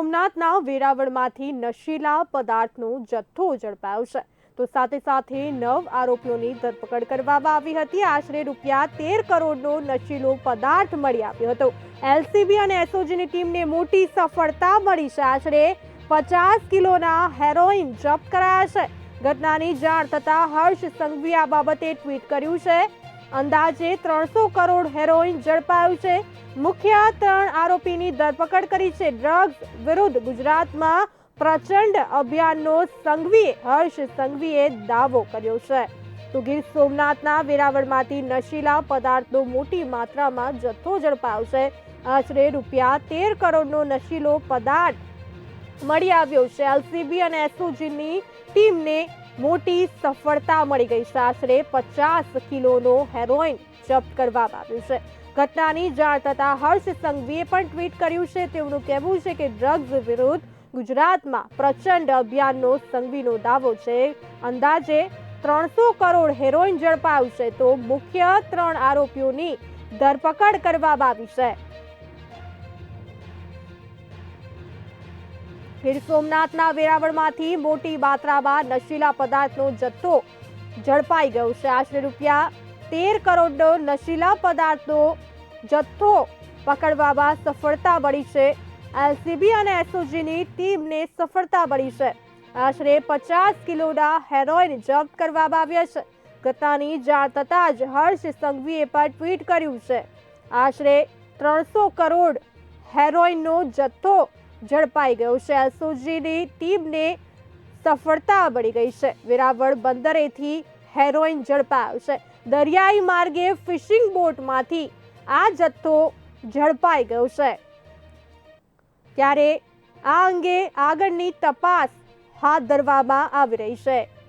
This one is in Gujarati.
સોમનાથના વેરાવળમાંથી નશીલા પદાર્થનો જથ્થો ઝડપાયો છે. તો સાથે સાથે નવ આરોપીઓની ધરપકડ કરવામાં આવી હતી. આશરે રૂપિયા તેર કરોડનો નશીલો પદાર્થ મળી આવ્યો હતો. એલસીબી અને એસઓજીની ટીમને મોટી સફળતા મળી છે. આશરે પચાસ કિલોના હેરોઇન જપ્ત કરાયા છે. ઘટનાની જાણ થતાં હર્ષ સંઘવી આ બાબતે ટ્વીટ કર્યું છે. અંદાજે ત્રણસો કરોડ હેરોઇન ઝડપાયું છે. મુખ્ય ત્રણ આરોપીની ધરપકડ કરી છે. ડ્રગ્સ વિરુદ્ધ ગુજરાતમાં પ્રચંડ અભિયાનનો સંઘવી હર્ષ સંઘવીએ દાવો કર્યો છે. તો ગીર સોમનાથના વેરાવળમાંથી નશીલા પદાર્થનો મોટી માત્રામાં જથ્થો ઝડપાયો છે. આશરે રૂપિયા તેર કરોડનો નશીલો પદાર્થ મળી આવ્યો છે. એલસીબી અને એસઓજીની ટીમને મોટી સફળતા મળી ગઈ છે. આશરે પચાસ કિલોનો હેરોઇન જપ્ત કરવામાં આવ્યું છે. ઘટનાની જાણ થતાં હર્ષ સંઘવીએ પણ ટ્વીટ કર્યું છે. તેમનું કહેવું છે કે ડ્રગ્સ વિરુદ્ધ ગુજરાતમાં પ્રચંડ અભિયાનનો સંઘવીનો દાવો છે. અંદાજે ત્રણસો કરોડ હેરોઇન ઝડપાયું છે. તો મુખ્ય ત્રણ આરોપીઓની ધરપકડ કરવામાં આવી છે. ગીર સોમનાથના વેરાવળમાંથી મોટી માત્રામાં નશીલા પદાર્થનો જથ્થો ઝડપાઈ ગયો છે. આશરે રૂપિયા તેર કરોડનો નશીલા પદાર્થનો જથ્થો પકડવામાં સફળતા મળી છે. એલસીબી અને એસઓજીની ટીમને સફળતા મળી છે. આશરે પચાસ કિલોના હેરોઇન જપ્ત કરવામાં આવ્યા છે. ઘટનાની જાણ થતાં જ હર્ષ સંઘવીએ પણ ટ્વીટ કર્યું છે. આશરે ત્રણસો કરોડ હેરોઇનનો જથ્થો ઝડપાઈ ગયો છે. એસઓજીની ટીમને સફળતા મળી ગઈ છે. વેરાવળ બંદરેથી હેરોઇન ઝડપાયો છે. દરિયાઈ માર્ગે ફિશિંગ બોટમાંથી આ જથ્થો ઝડપાઈ ગયો છે. ત્યારે આ અંગે આગળની તપાસ હાથ ધરવામાં આવી રહી છે.